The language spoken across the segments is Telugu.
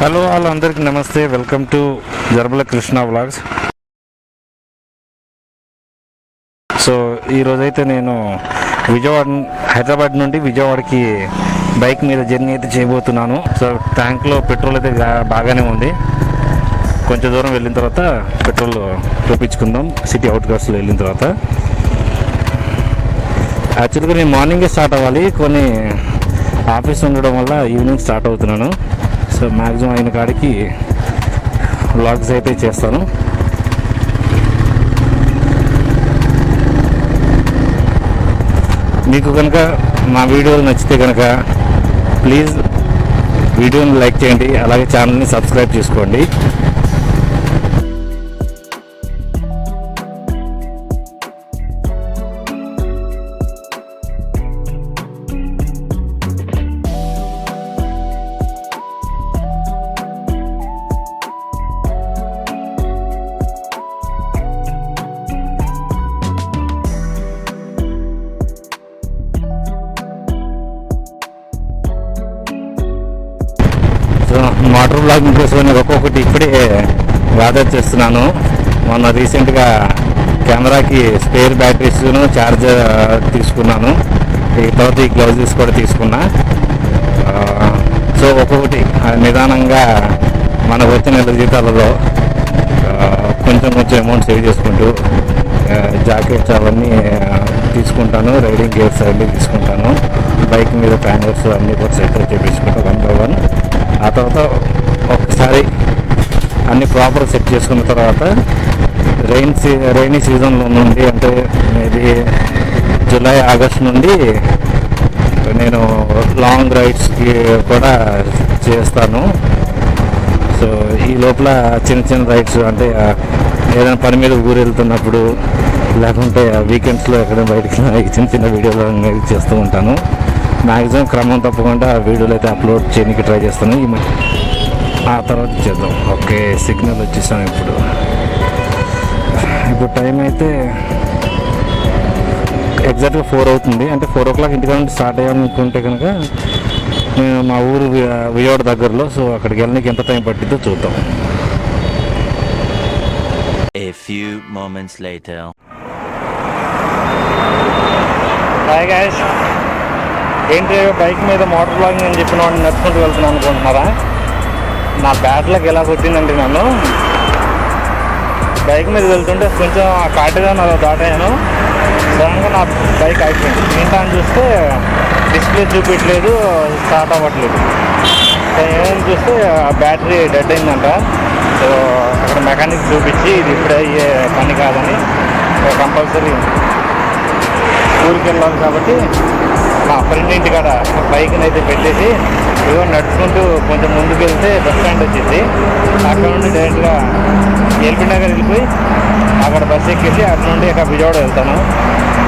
హలో వాళ్ళందరికీ నమస్తే. Welcome to Jarbala Krishna vlogs. So ఈరోజైతే నేను విజయవాడ హైదరాబాద్ నుండి విజయవాడకి బైక్ మీద జర్నీ అయితే చేయబోతున్నాను. సో ట్యాంక్లో పెట్రోల్ అయితే బాగానే ఉంది. కొంచెం దూరం వెళ్ళిన తర్వాత పెట్రోల్ చూపించుకుందాం. సిటీ అవుట్కట్స్లో వెళ్ళిన తర్వాత. యాక్చువల్గా నేను మార్నింగే స్టార్ట్ అవ్వాలి. కొన్ని ఆఫీస్ ఉండడం వల్ల ఈవినింగ్ స్టార్ట్ అవుతున్నాను. సో మ్యాక్సిమం అయిన కాడికి వ్లాగ్స్ అయితే చేస్తాను. మీకు కనుక మా వీడియోలు నచ్చితే కనుక ప్లీజ్ వీడియోని లైక్ చేయండి అలాగే ఛానల్ని సబ్స్క్రైబ్ చేసుకోండి. వాటర్ బ్లాగింగ్ కోసం ఒక్కొక్కటి ఇప్పుడే గ్యాదర్ చేస్తున్నాను. మొన్న రీసెంట్గా కెమెరాకి స్పేర్ బ్యాటరీస్ను ఛార్జర్ తీసుకున్నాను. తర్వాత ఈ గ్లౌజెస్ కూడా తీసుకున్నా. సో ఒక్కొక్కటి నిదానంగా మనకు వచ్చిన నెల జీతాలలో కొంచెం కొంచెం అమౌంట్ సేవ్ చేసుకుంటూ జాకెట్స్ అవన్నీ తీసుకుంటాను. రైడింగ్ గేర్స్ అవన్నీ తీసుకుంటాను. బైక్ మీద ప్యానర్స్ అన్నీ కూడా సెట్ చేపించుకుంటా వన్ బై వన్ ఆ తర్వాత ఒకసారి అన్ని ప్రాపర్ సెట్ చేసుకున్న తర్వాత రైన్ సీ రైనీ సీజన్లో నుండి అంటే ఇది జూలై ఆగస్ట్ నుండి నేను లాంగ్ రైడ్స్కి కూడా చేస్తాను. సో ఈ లోపల చిన్న చిన్న రైడ్స్ అంటే ఏదైనా పని మీద ఊరు వెళ్తున్నప్పుడు లేకుంటే వీకెండ్స్లో ఎక్కడ బయటికి చిన్న చిన్న వీడియోలు చేస్తూ ఉంటాను. మ్యాక్సిమం క్రమం తప్పకుండా వీడియోలు అయితే అప్లోడ్ చేయడానికి ట్రై చేస్తాను. ఈ ఆ తర్వాత చేద్దాం. ఓకే సిగ్నల్ వచ్చేసాం ఇప్పుడు. ఇప్పుడు టైం అయితే ఎగ్జాక్ట్గా ఫోర్ అవుతుంది. అంటే ఫోర్ ఓ క్లాక్ ఇంటికాడ నుండి స్టార్ట్ అయ్యాలనుకుంటే కనుక నేను మా ఊరు విజయవాడ దగ్గరలో సో అక్కడికి వెళ్ళడానికి ఎంత టైం పట్టిద్దో చూద్దాం. A few moments later. Guys ఏంటి బైక్ మీద మోటార్ బ్లాగింగ్ అని చెప్పిన వాడిని నడుచుకుంటూ వెళ్తున్నాను అనుకుంటున్నారా? నా బ్యాట్లకు ఎలా కొట్టిందంటే నన్ను? బైక్ మీద వెళ్తుంటే కొంచెం ఆ కాటుగా నా దాటాను. సడన్గా నా బైక్ అయిపోయింది ఏంటా అని చూస్తే డిస్ప్లే చూపించలేదు స్టార్ట్ అవ్వట్లేదు. ఏమని చూస్తే ఆ బ్యాటరీ డెడ్ అయిందంట. సో అక్కడ మెకానిక్ చూపించి ఇది ఇప్పుడే అయ్యే పని కాదని కంపల్సరీ ఊరికి వెళ్ళాలి కాబట్టి మా ఫ్రెండ్ ఇంటి కాడ బైక్ని అయితే పెట్టేసి ఏదో నడుచుకుంటూ కొంచెం ముందుకు వెళ్తే నగర్ వెళ్ళిపోయి అక్కడ బస్ ఎక్కేసి అటు నుండి ఇక విజయవాడ వెళ్తాను.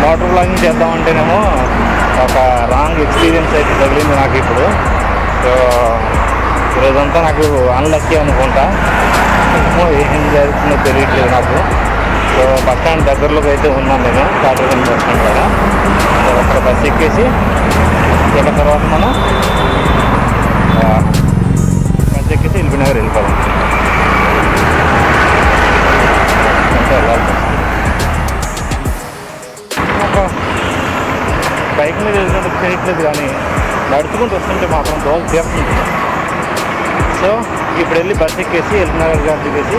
మోటార్ బ్లాగింగ్ చేద్దామంటేనేమో ఒక రాంగ్ ఎక్స్పీరియన్స్ అయితే తగిలింది నాకు ఇప్పుడు. సో ఈరోజంతా నాకు అన్లక్కీ అనుకుంటా. ఏమో ఏం జరుగుతుందో తెలియట్లేదు నాకు. సో బస్ స్టాండ్ దగ్గరలోకి అయితే ఉన్నాను నేను కాటూరు బస్ స్టాండ్ దగ్గర అక్కడ బస్ ఎక్కేసి ఇక తర్వాత మనం తీర్చలేదు కానీ నడుచుకుంటూ వస్తుంటే మాత్రం దోశ తీరుతుంది సో ఇప్పుడు వెళ్ళి బస్ ఎక్కేసి ఎల్బీనగర్ గారు దిగేసి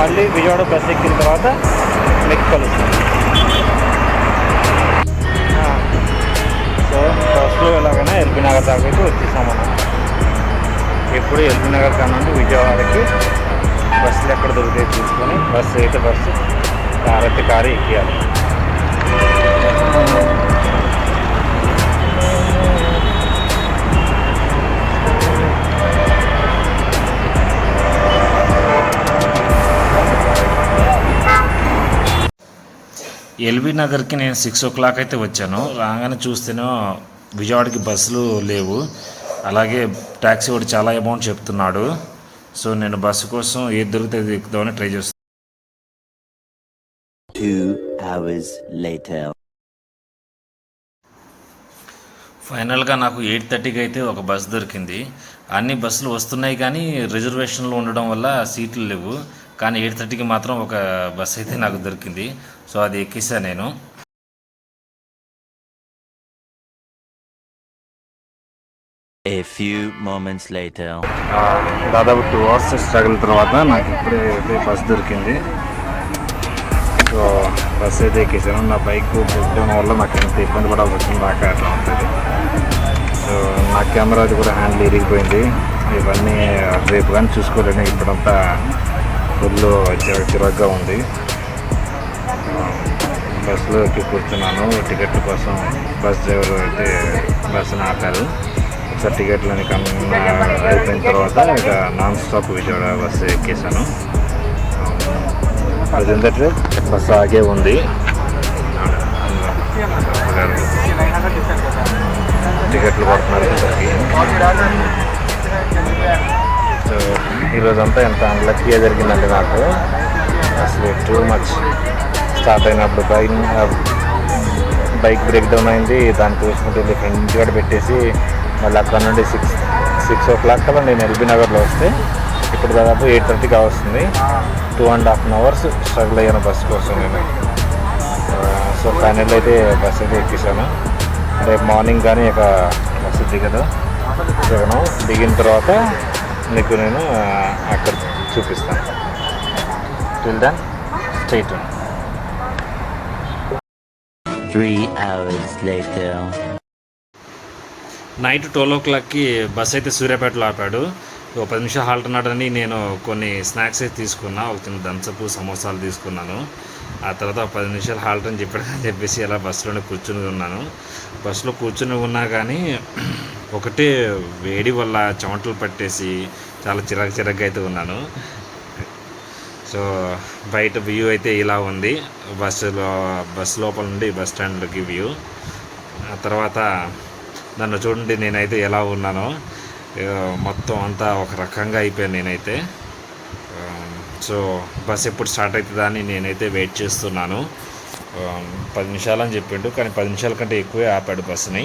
మళ్ళీ విజయవాడ బస్ ఎక్కిన తర్వాత నెక్స్ట్ కలుస్తాం సో బస్సులో ఎలాగైనా ఎల్బీ నగర్ దాకా అయితే వచ్చేసాం మనం ఎప్పుడు ఎల్బీ నగర్ కానుండి విజయవాడకి బస్సులు ఎక్కడ దొరుకుతాయి చూసుకొని బస్సు అయితే బస్సు కార్ అయితే కారు ఎక్కియాలి. ఎల్బీ నగర్కి నేను సిక్స్ ఓ క్లాక్ అయితే వచ్చాను. రాగానే చూస్తేనే విజయవాడకి బస్సులు లేవు. అలాగే ట్యాక్సీ వాడు చాలా అమౌంట్ చెప్తున్నాడు. సో నేను బస్సు కోసం ఏది దొరికితే ఎక్కుదామని ట్రై చేస్తాను. ఫైనల్గా నాకు ఎయిట్ థర్టీకి అయితే ఒక బస్ దొరికింది. అన్ని బస్సులు వస్తున్నాయి కానీ రిజర్వేషన్లో ఉండడం వల్ల సీట్లు లేవు. కానీ ఎయిట్ థర్టీకి మాత్రం ఒక బస్ అయితే నాకు దొరికింది. సో అది ఎక్కేసా నేను. A few moments later. దాదాపు టూ అవర్స్ స్ట్రగుల్ తర్వాత నాకు ఇప్పుడే అయితే బస్ దొరికింది. సో బస్ అయితే ఎక్కేసాను. నా బైక్ బ్రేక్ డౌన్ వల్ల నాకు ఎంత ఇబ్బంది పడాల్సి వచ్చింది దాకా అట్లా ఉంటుంది సో నా కెమెరా అది కూడా హ్యాండిల్ ఇరిగిపోయింది. ఇవన్నీ రేపు కానీ చూసుకోలేను. ఇప్పుడంతా ఫుల్ చిరాగ్గా ఉంది. బస్సులో ఎక్కి కూర్చున్నాను. టికెట్ల కోసం బస్ డ్రైవర్ అయితే బస్సును ఆపారు. ఒకసారి టికెట్లని కన్నా అయిపోయిన తర్వాత ఇక నాన్ స్టాప్ విజయవాడ బస్సు ఎక్కేసాను అది ఏంటంటే బస్సు ఆగే ఉంది. టికెట్లు కొడుతున్నారు సో ఈరోజంతా ఎంత అన్లక్కీగా జరిగిందండి నాకు అసలు టూ మచ్ స్టార్ట్ అయినప్పుడు బైక్ బైక్ బ్రేక్ డౌన్ అయింది. దాన్ని చూసుకుంటే వెళ్ళి ఫ్రెండ్ కూడా పెట్టేసి మళ్ళీ అక్కడ నుండి సిక్స్ సిక్స్ ఓ క్లాక్ కల్లా నేను ఎల్బీ నగర్లో వస్తే ఇప్పుడు దాదాపు ఎయిట్ థర్టీకి వస్తుంది. Two and half an hours struggle అయ్యాను బస్ కోసం నేను. సో ఫైనల్ అయితే బస్ అయితే ఎక్కిసాను రేపు మార్నింగ్ కానీ ఇక బస్సు దిగదు. దిగను దిగిన తర్వాత మీకు నేను ఆ, అక్కడ చూపిస్తాను. Till then state Three hours later. Night twelve ఓ క్లాక్కి బస్ అయితే సూర్యాపేటలో ఆపాడు. ఒక పది నిమిషాలు హాల్ట్ అన్నాడని నేను కొన్ని స్నాక్స్ అయితే తీసుకున్నా. ఒక చిన్న దంచపు సమోసాలు తీసుకున్నాను. ఆ తర్వాత ఒక పది నిమిషాలు హాల్ట్ అని చెప్పాడు. అని చెప్పేసి అలా బస్సులోనే కూర్చుని ఉన్నాను. బస్సులో కూర్చుని ఉన్నా కానీ ఒకటే వేడి వల్ల చెమటలు పట్టేసి చాలా చిరాకు చిరాకుగా అయితే ఉన్నాను. సో బయట వ్యూ అయితే ఇలా ఉంది. బస్సులో బస్ లోపల నుండి బస్ స్టాండ్లోకి వ్యూ. ఆ తర్వాత నన్ను చూడండి నేనైతే ఎలా ఉన్నానో. మొత్తం అంతా ఒక రకంగా అయిపోయాను నేనైతే. సో బస్ ఎప్పుడు స్టార్ట్ అవుతుందా అని నేనైతే వెయిట్ చేస్తున్నాను. పది నిమిషాలు అని చెప్పిండు కానీ పది నిమిషాల కంటే ఎక్కువే ఆపాడు బస్సుని.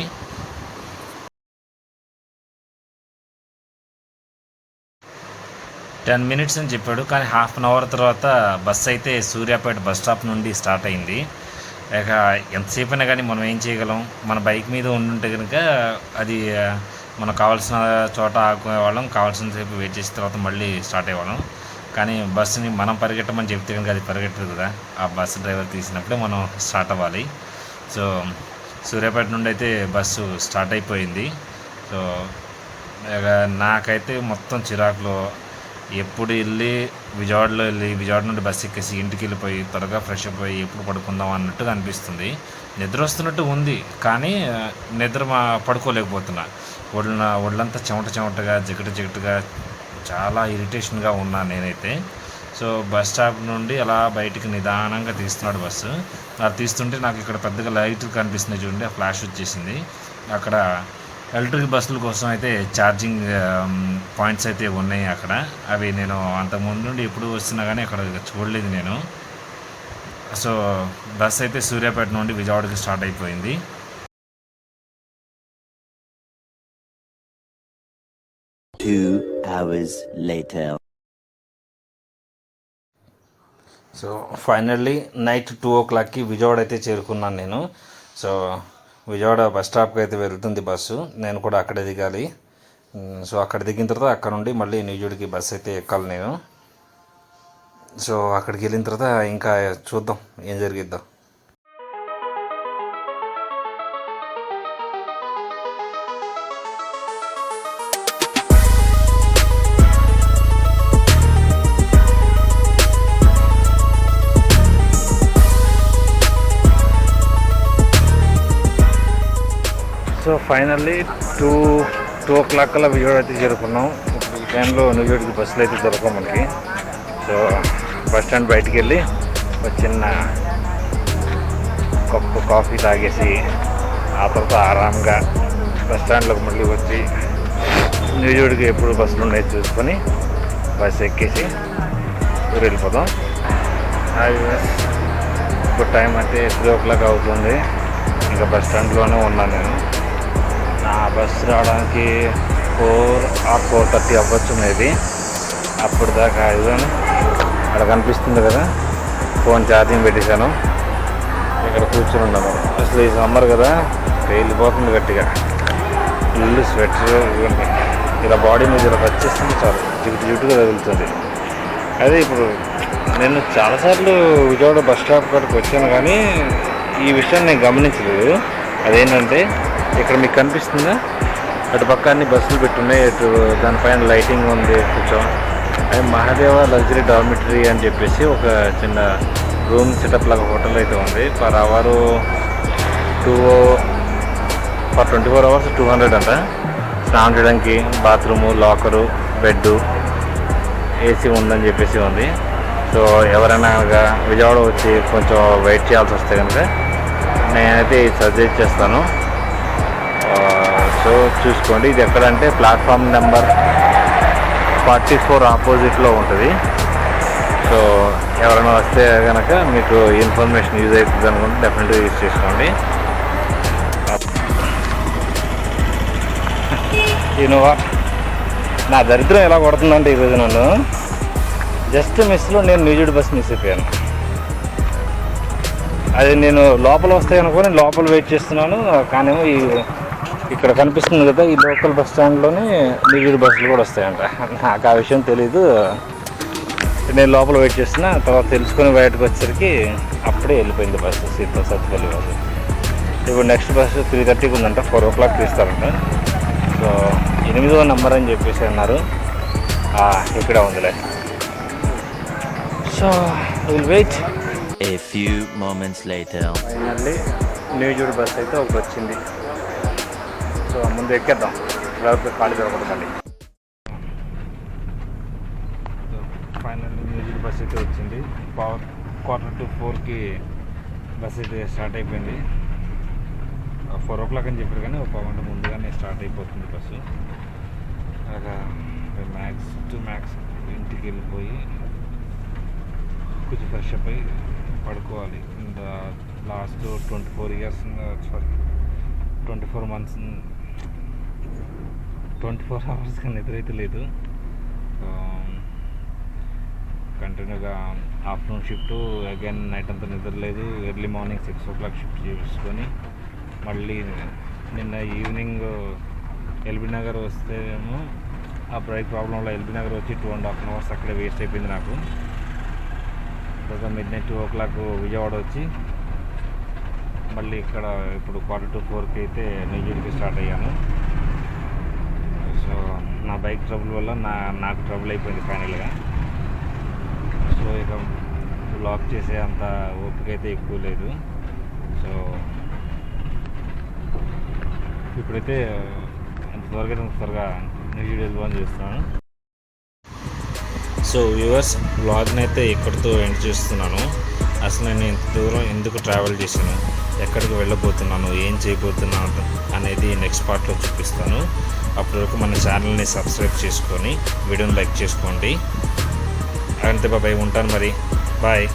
టెన్ మినిట్స్ అని చెప్పాడు. కానీ హాఫ్ అన్ అవర్ తర్వాత బస్సు అయితే సూర్యాపేట బస్ స్టాప్ నుండి స్టార్ట్ అయింది. ఇక ఎంతసేపు అయినా కానీ మనం ఏం చేయగలం? మన బైక్ మీద ఉండుంటే కనుక అది మనకు కావాల్సిన చోట ఆకునేవాళ్ళం కావాల్సిన సేపు వెయిట్ చేసిన తర్వాత మళ్ళీ స్టార్ట్ అయ్యేవాళ్ళం. కానీ బస్సుని మనం పరిగెట్టమని చెప్తే కనుక అది పరిగెట్టదు కదా. ఆ బస్సు డ్రైవర్ తీసినప్పుడే మనం స్టార్ట్ అవ్వాలి. సో సూర్యాపేట నుండి అయితే బస్సు స్టార్ట్ అయిపోయింది. సో నాకైతే మొత్తం చిరాకులో ఎప్పుడు వెళ్ళి విజయవాడలో వెళ్ళి విజయవాడ నుండి బస్సు ఎక్కేసి ఇంటికి వెళ్ళిపోయి త్వరగా ఫ్రెష్ అప్ అయ్యి ఎప్పుడు పడుకుందాం అన్నట్టుగా అనిపిస్తుంది. నిద్ర వస్తున్నట్టు ఉంది కానీ నిద్ర మా పడుకోలేకపోతున్నా. ఒళ్ళ ఒళ్ళంతా చెమట చెమటగా జిగట జిగటగా చాలా ఇరిటేషన్గా ఉన్నా నేనైతే. సో బస్ స్టాప్ నుండి అలా బయటికి నిదానంగా తీస్తున్నాడు బస్సు. అలా తీస్తుంటే నాకు ఇక్కడ పెద్దగా లైట్లు కనిపిస్తున్నాయి చూడండి ఆ ఫ్లాష్ వచ్చేసింది. అక్కడ ఎలక్ట్రిక్ బస్సుల కోసం అయితే ఛార్జింగ్ పాయింట్స్ అయితే ఉన్నాయి అక్కడ. అవి నేను అంతకుముందు నుండి ఎప్పుడు వస్తున్నా కానీ అక్కడ చూడలేదు నేను. సో బస్ అయితే సూర్యాపేట నుండి విజయవాడకి స్టార్ట్ అయిపోయింది. Two hours later. So finally night two ఓ క్లాక్కి విజయవాడ అయితే చేరుకున్నాను నేను. సో విజయవాడ బస్ స్టాప్కి అయితే వెళ్తుంది బస్సు. నేను కూడా అక్కడే దిగాలి. సో అక్కడ దిగిన తర్వాత అక్కడ నుండి మళ్ళీ న్యూజుడికి బస్ అయితే ఎక్కాలి నేను. సో అక్కడికి వెళ్ళిన తర్వాత ఇంకా చూద్దాం ఏం జరిగిద్దాం. So finally two two o'clock కల్లా విజయవాడ అయితే చేరుకున్నాం. ఇప్పుడు ఈ టైంలో విజయవాడకి బస్సులు అయితే దొరకవు మనకి. సో బస్ స్టాండ్ బయటికి వెళ్ళి ఒక చిన్న కప్పు కాఫీ తాగేసి ఆ తర్వాత ఆరాంగా బస్ స్టాండ్లోకి మళ్ళీ వచ్చి విజయవాడకి ఎప్పుడు బస్సులు ఉన్నాయి చూసుకొని బస్ ఎక్కేసి ఊరు వెళ్ళిపోదాం. హాయ్ ఇప్పుడు టైం అయితే త్రీ ఓ క్లాక్ అవుతుంది. ఇంకా బస్ స్టాండ్లోనే ఉన్నాను నేను. బస్ రావడానికి ఫోర్ ఆర్ ఫోర్ థర్టీ అవ్వచ్చు మేబీ. అప్పుడు దాకా ఇదని అక్కడ కనిపిస్తుంది కదా ఫోన్ ఛార్జింగ్ పెట్టేశాను. ఇక్కడ కూర్చుని ఉన్నాను అసలు ఈ సమ్మర్ కదా వెళ్ళిపోతుంది గట్టిగా. ఫుల్ స్వెటర్ ఇవ్వండి. ఇలా బాడీ మీద ఇలా వచ్చేస్తుంది చాలు. జిగుటు జిగుటుగా తగులుతుంది. అదే ఇప్పుడు నేను చాలాసార్లు విజయవాడ బస్ స్టాప్ కాడికి వచ్చాను కానీ ఈ విషయాన్ని నేను గమనించలేదు. అదేంటంటే ఇక్కడ మీకు కనిపిస్తుందా? అటు పక్క అన్ని బస్సులు పెట్టున్నాయి ఇటు దానిపైన లైటింగ్ ఉంది కొంచెం అది మహాదేవ లగ్జరీ డార్మిటరీ అని చెప్పేసి ఒక చిన్న రూమ్ సెటప్ లాగా హోటల్ అయితే ఉంది. Per hour two for twenty four hours two hundred అంట. స్నానం చేయడానికి బాత్రూము లాకరు బెడ్డు ఏసీ ఉందని చెప్పేసి ఉంది. సో ఎవరైనా విజయవాడ వచ్చి కొంచెం వెయిట్ చేయాల్సి వస్తే కనుక నేనైతే సజెస్ట్ చేస్తాను. సో చూసుకోండి ఇది ఎక్కడంటే ప్లాట్ఫామ్ నెంబర్ ఫార్టీ ఫోర్ ఆపోజిట్లో ఉంటుంది. సో ఎవరైనా వస్తే కనుక మీకు ఇన్ఫర్మేషన్ యూజ్ అవుతుంది అనుకుంటే డెఫినెట్గా యూజ్ చేసుకోండి. ఇనోవా నా దరిద్రం ఎలా కొడుతుందంటే ఈరోజు నన్ను. జస్ట్ మిస్లో నేను న్యూజిడ్ బస్ మిస్ అయిపోయాను. అది నేను లోపల వస్తాయి అనుకొని లోపల వెయిట్ చేస్తున్నాను. కానేమో ఈ ఇక్కడ కనిపిస్తుంది కదా ఈ లోకల్ బస్ స్టాండ్లోనే బస్సులు కూడా వస్తాయంట. నాకు ఆ విషయం తెలీదు. నేను లోపల వెయిట్ చేస్తున్నా తర్వాత తెలుసుకొని బయటకు వచ్చేసరికి అప్పుడే వెళ్ళిపోయింది బస్సు సీత సత్తుపల్లి బస్సు ఇప్పుడు నెక్స్ట్ బస్సు త్రీ థర్టీకి ఉందంట ఫోర్ ఓ క్లాక్ తీస్తారంట. సో ఎనిమిదో నెంబర్ అని చెప్పేసి అన్నారు. ఇక్కడ ఉందిలే. So will wait A few moments later. Finally న్యూజూడ్ bus అయితే ఒకటి వచ్చింది. సో ఎక్కేద్దాం. లేకపోతే ఖాళీ దొరకదండి ఫైనల్లీ మ్యూజిక్ బస్ అయితే వచ్చింది. పవర్ క్వార్టర్ టు ఫోర్కి బస్ అయితే స్టార్ట్ అయిపోయింది. ఫోర్ ఓ క్లాక్ అని చెప్పారు కానీ ఒక గంట ముందుగానే స్టార్ట్ అయిపోతుంది బస్సు అలాగా మ్యాక్స్ టు మ్యాక్స్ ఇంటికి వెళ్ళిపోయి కొంచెం ఫ్రెష్ అప్ అయ్యి పడుకోవాలి. Last twenty four years sorry twenty four months twenty four అవర్స్గా నిద్ర అయితే లేదు. కంటిన్యూగా ఆఫ్టర్నూన్ షిఫ్ట్ అగైన్ నైట్ అంతా నిద్ర లేదు early morning six o'clock shift చేసుకొని మళ్ళీ నిన్న ఈవినింగ్ ఎల్బీ నగర్ వస్తేనేమో ఆ బ్రైక్ ప్రాబ్లంలో ఎల్బీ నగర్ వచ్చి టూ అండ్ హాఫ్ అవర్స్ అక్కడే వేస్ట్ అయిపోయింది నాకు. తర్వాత మిడ్ నైట్ టూ ఓ క్లాక్ విజయవాడ వచ్చి మళ్ళీ ఇక్కడ ఇప్పుడు క్వార్టర్ టు ఫోర్కి అయితే నెయ్యూరికి స్టార్ట్ అయ్యాను. బైక్ ట్రబుల్ వల్ల నా నాకు ట్రబుల్ అయిపోయింది ఫైనల్గా. సో ఇక బ్లాక్ చేసే అంత ఓపిక అయితే ఎక్కువ లేదు. సో ఇప్పుడైతే ఎంత త్వరగా అయితే త్వరగా న్యూ వీడియోస్ బాగా చేస్తున్నాను. సో వ్యూవర్స్ వ్లాగ్ని అయితే ఇక్కడితో ఎండ్ చేస్తున్నాను. అసలు నేను ఇంత దూరం ఎందుకు ట్రావెల్ చేశాను? ఎక్కడికి వెళ్ళబోతున్నాను? ఏం చేయబోతున్నాను? అనేది నెక్స్ట్ పార్ట్లో చూపిస్తాను. అప్పటివరకు మన ఛానల్ని సబ్స్క్రైబ్ చేసుకొని వీడియోని లైక్ చేసుకోండి. అంతే బాబాయ్ ఉంటాను మరి. బాయ్.